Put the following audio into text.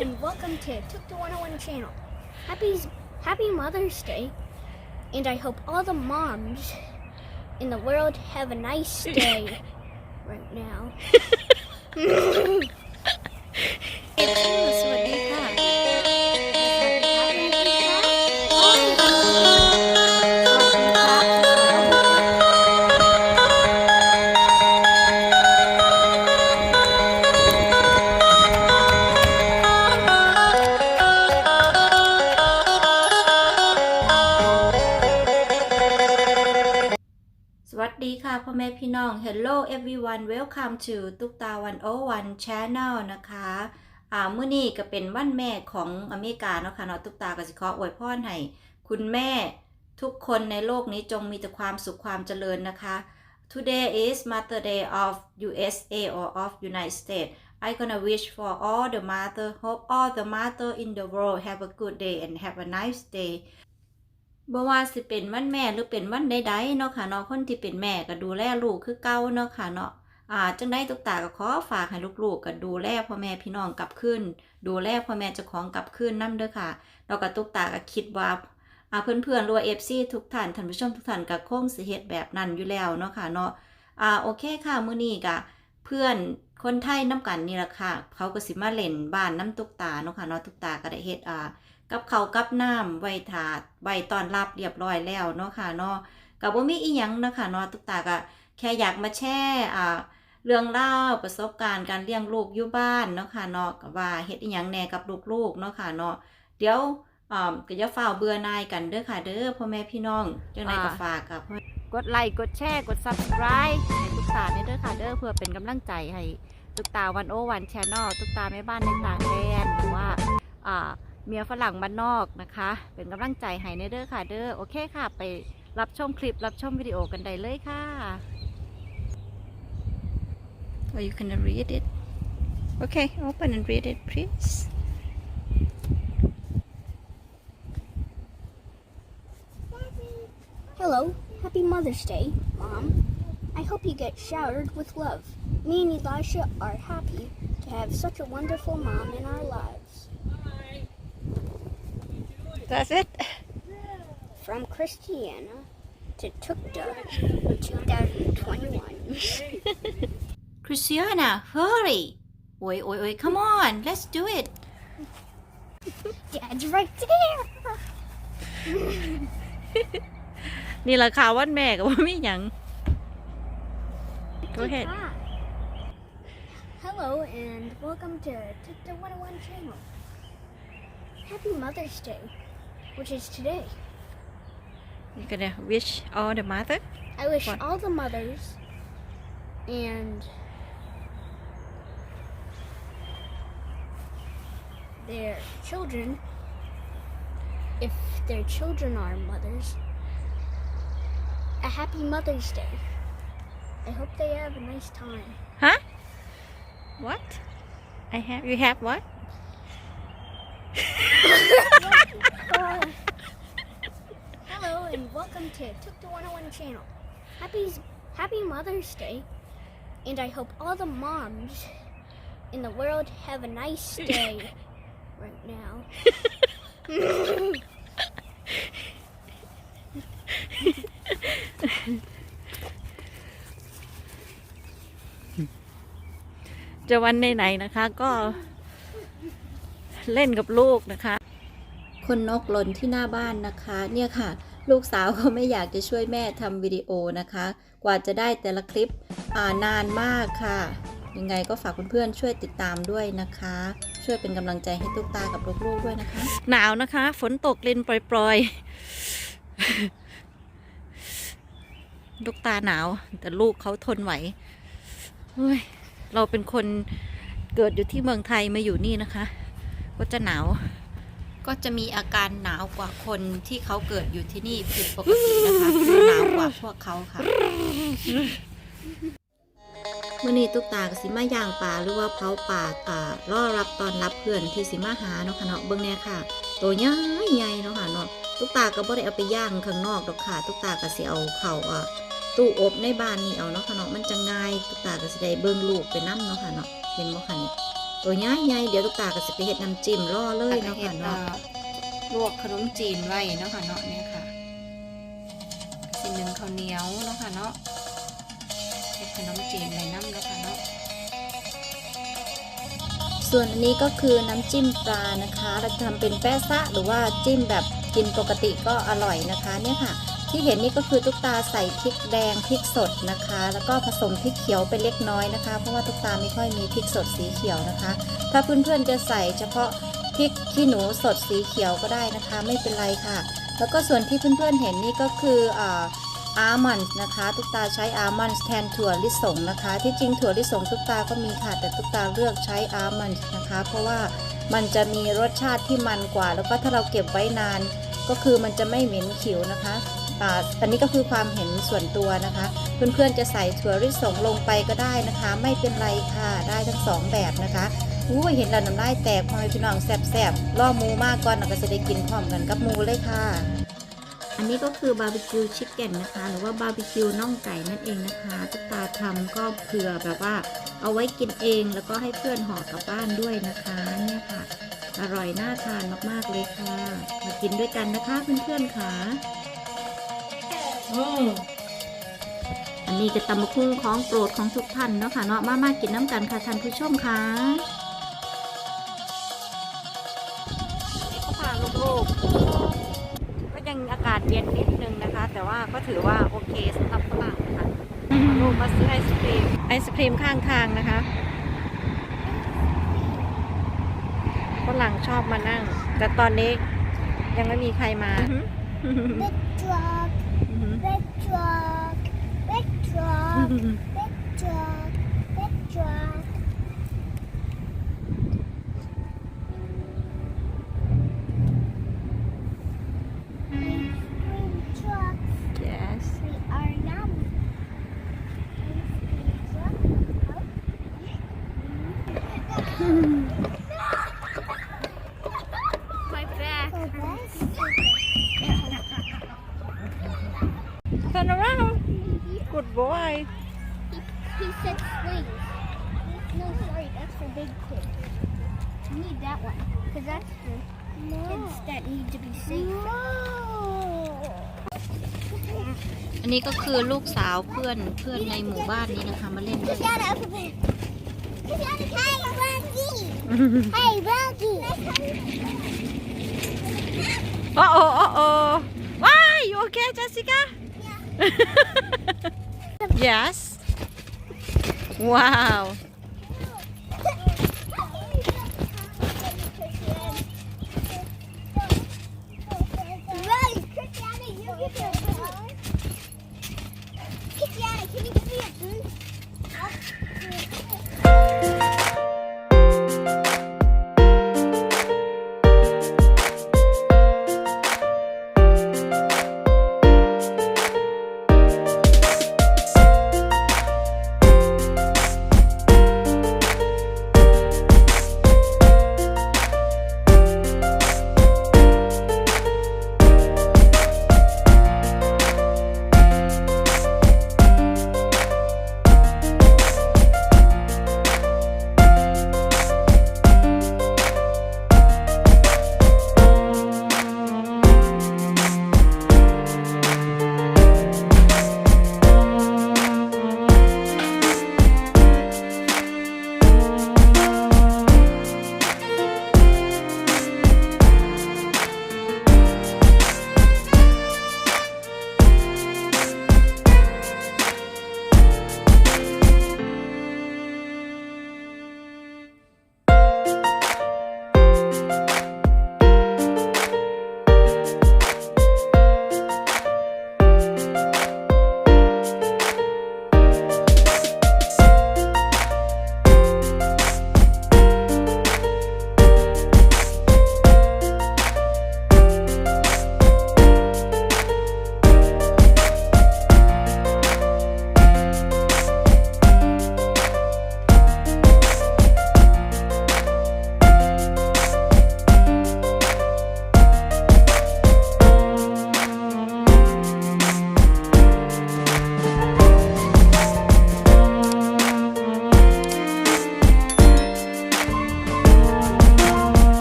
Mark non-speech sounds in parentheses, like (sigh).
and welcome to Took the 101 channel. Happy Happy Mother's Day, and I hope all the moms in the world have a nice (laughs) day right now. (laughs) ดีค่ะพ่อแม่พี่น้อง Hello everyone welcome to ตุ๊กตาวันโอวัน Channel นะคะอ่ามื้อนี้ก็เป็นวันแม่ของอเมริกาเนาะค่ะเนาะตุ๊กตาก็สิขออวยพรให้คุณแม่ทุกคนในโลกนี้จงมีแต่ความสุขความเจริญนะคะ Today is Mother Day of USA or of United States I gonna wish for all the mother hope all the mother in the world have a good day and have a nice day บ่ว่าสิเป็นวันแม่หรือเป็นวันใดๆเนาะค่ะเนาะคนที่เป็นแม่ก็ดูแลลูกคือเก่าเนาะค่ะเนาะอ่าจังได้ตุกตาก็ขอฝากให้ลูกๆก็ดูแลพ่อแม่พี่น้องกลับคืนดูแลพ่อแม่เจ้าของกลับคืนนํเด้อค่ะแล้วก็ตุกตาก็คิดว่าอ่าเพื่อนๆรือว่า FC ทุกท่านท่านผู้ชมทุกท่านก็คงสิเฮ็ดแบบนั้นอยู่แล้วเนาะค่ะเนาะอ่าโอเคค่ะมื้อนี้ก็ เพื่อนคนไทยนํกันนี่ล่ะค่ะ เขาก็สิมาเล่นบ้านน้ำตุกตาเนาะค่ะเนาะตุกตาก็ได้เฮ็ดอ่ากับเขาวกับน้ำไว้ถาดไว้ตอนรับเรียบร้อยแล้วเนาะค่ะเนาะกับบ่มีอีหยังเนาะค่ะเนาะตุ๊กตาก็แค่อยากมาแชร์อ่าเรื่องเล่าวประสบการณ์การเลี้ยงลูกอยู่บ้านเนาะค่ะเนาะกับว่าเฮ็ดอีหยังแหน่กับลูกๆเนาะค่ะเนาะเดี๋ยวอ่าก็อย่าฝ้าวเบื่อหน่ายกันเด้อค่ะเด้อพ่อแม่พี่น้องจังไดก็ฝากกับ กดไลค์กดแชร์กด subscribe ให้ตุ๊กตาเนี่ยด้อค่ะเด้อเพื่อเป็นกำลังใจให้ตุ๊กตาวันโอวันแชนอลตุ๊กตาแม่บ้านในต่างแดนหรือว่าอ่าเมียฝรั่งบ้านนอกนะคะ เป็นกำลังใจให้ในเด้อค่ะเด้อโอเคค่ะ ไปรับชมคลิปรับชมวิดีโอกันได้เลยค่ะ or you can read it okay open and read it please Mother's Day, Mom. I hope you get showered with love. Me and Elisha are happy to have such a wonderful mom in our lives. That's it. From Christiana to Tukta 2021. (laughs) Christiana, hurry! Wait, wait, wait, come on, let's do it. Dad's right there! (laughs) นี่แหละค่ะวันแม่กับว่ามีหยัง Go ahead. Hi. Hello and welcome to Tiktok 101 channel. Happy Mother's Day, which is today. you gonna wish all the mother I wish What? all the mothers and their children, if their children are mothers, a happy Mother's Day. I hope they have a nice time. huh what I have you have what Uh, (laughs) hello and welcome to Took the 101 channel. Happy Happy Mother's Day, and I hope all the moms in the world have a nice (laughs) day right now. (laughs) จะวันไหนๆนะคะ ก็เล่นกับลูกนะคะ คนนกหล่นที่หน้าบ้านนะคะ เนี่ยค่ะ ลูกสาวก็ไม่อยากจะช่วยแม่ทำวิดีโอนะคะ กว่าจะได้แต่ละคลิปอ่านานมากค่ะ ยังไงก็ฝากเพื่อนๆช่วยติดตามด้วยนะคะ ช่วยเป็นกำลังใจให้ตุ๊กตากับลูกๆด้วยนะคะ หนาวนะคะ ฝนตกลินปล่อยๆ ลูกตาหนาว แต่ลูกเขาทนไหวเฮ้ยเราเป็นคนเกิดอยู่ที่เมืองไทยมาอยู่นี่นะคะ ก็จะหนาว ก็จะมีอาการหนาวกว่าคนที่เขาเกิดอยู่ที่นี่ผิดปกตินะคะคือหนาวกว่าพวกเขาค่ะเมื่อนี้ตุ๊กตากับสิมาย่างป่าหรือว่าเผาป่าอ่าล่อรับตอนรับเพื่อนที่สิมาหาเนาะค่ะเนาะเบิ่งเนี่ยค่ะ ตัวใหญ่ใหญ่เนาะค่ะเนาะตุ๊กตาก็บ่ได้เอาไปย่างข้างนอกดอกค่ะตุ๊กตาก็สิเอาเข้าอ่า ตู้อบในบ้านนี่เอาเนาะค่ะเนาะมันจะง่ายตุ๊กตาก็สิได้เบิ่งลูกไปนํเนาะค่ะเนาะเห็นบ่คะนี่ตัวใหญ่ๆเดี๋ยวตุ๊กตาก็สิไปเฮ็ดน้ำจิ้มล่อเลยแล้วก็เนาะเฮ็ค่ะดเนาะเอ่อลวกขนมจีนไว้เนาะค่ะเนาะเนี่ยค่ะสิหนึ่งข้าวเหนียวเนาะค่ะเนาะเฮ็ดขนมจีนไว้น้ำเนาะค่ะเนาะส่วนอันนี้ก็คือน้ำจิ้มปลานะคะ เราจะทำเป็นแป้ซะหรือว่าจิ้มแบบกินปกติก็อร่อยนะคะเนี่ยค่ะ ที่เห็นนี่ก็คือตุ๊กตาใส่พริกแดงพริกสดนะคะ แล้วก็ผสมพริกเขียวไปเล็กน้อยนะคะ เพราะว่าตุ๊กตาไม่ค่อยมีพริกสดสีเขียวนะคะ ถ้าเพื่อนๆจะใส่เฉพาะพริกขี้หนูสดสีเขียวก็ได้นะคะ ไม่เป็นไรค่ะ แล้วก็ส่วนที่เพื่อนๆเห็นนี่ก็คืออาร์มันนะคะตุ๊กตาใช้อาร์มันแทนถั่วลิสงนะคะ ที่จริงถั่วลิสงตุ๊กตาก็มีค่ะ แต่ตุ๊กตาเลือกใช้อาร์มันนะคะ เพราะว่ามันจะมีรสชาติที่มันกว่า แล้วก็ถ้าเราเก็บไว้นาน ก็คือมันจะไม่เหม็นขิวนะคะ อ่าอันนี้ก็คือความเห็นส่วนตัวนะคะ เพื่อนๆจะใส่ถั่วลิสงลงไปก็ได้นะคะ ไม่เป็นไรค่ะได้ทั้งสองแบบนะคะอู้เห็นแล้วน้ำลายแตกพอให้พี่น้องแซ่บๆล่อมูมากก่อนเราก็จะได้กินพร้อมกันกับมูเลยค่ะ อันนี้ก็คือบาร์บีคิวชิคเก้นนะคะ หรือว่าบาร์บีคิวน่องไก่นั่นเองนะคะตุ๊กตาทำก็เผื่อแบบว่าเอาไว้กินเองแล้วก็ให้เพื่อนห่อกลับบ้านด้วยนะคะเนี่ยค่ะ อร่อยน่าทานมากๆเลยค่ะ มากินด้วยกันนะคะเพื่อนๆค่ะ อันนี้จะตำมะคุ้งของโปรดของทุกท่านเนาะค่ะเนาะมามากินน้ำกันค่ะท่านผู้ชมค่ะก็พาลูกๆก็ยังอากาศเย็นนิดนึงนะคะ แต่ว่าก็ถือว่าโอเคสำหรับฝรั่งนะคะลูกมาซื้อไอศครีมไอศครีมข้างทางนะคะฝรั่งชอบมานั่ง แต่ตอนนี้ยังไม่มีใครมา You need that one, because that's for kids that need to be safe. No. อันนี้ก็คือลูกสาวเพื่อนเพื่อนในหมู่บ้านนี้นะคะ มาเล่นด้วย Shut up. Hey, Rocky. hey, Rocky. โอ้โอ้โอ้โอ้ why you okay Jessica yes wow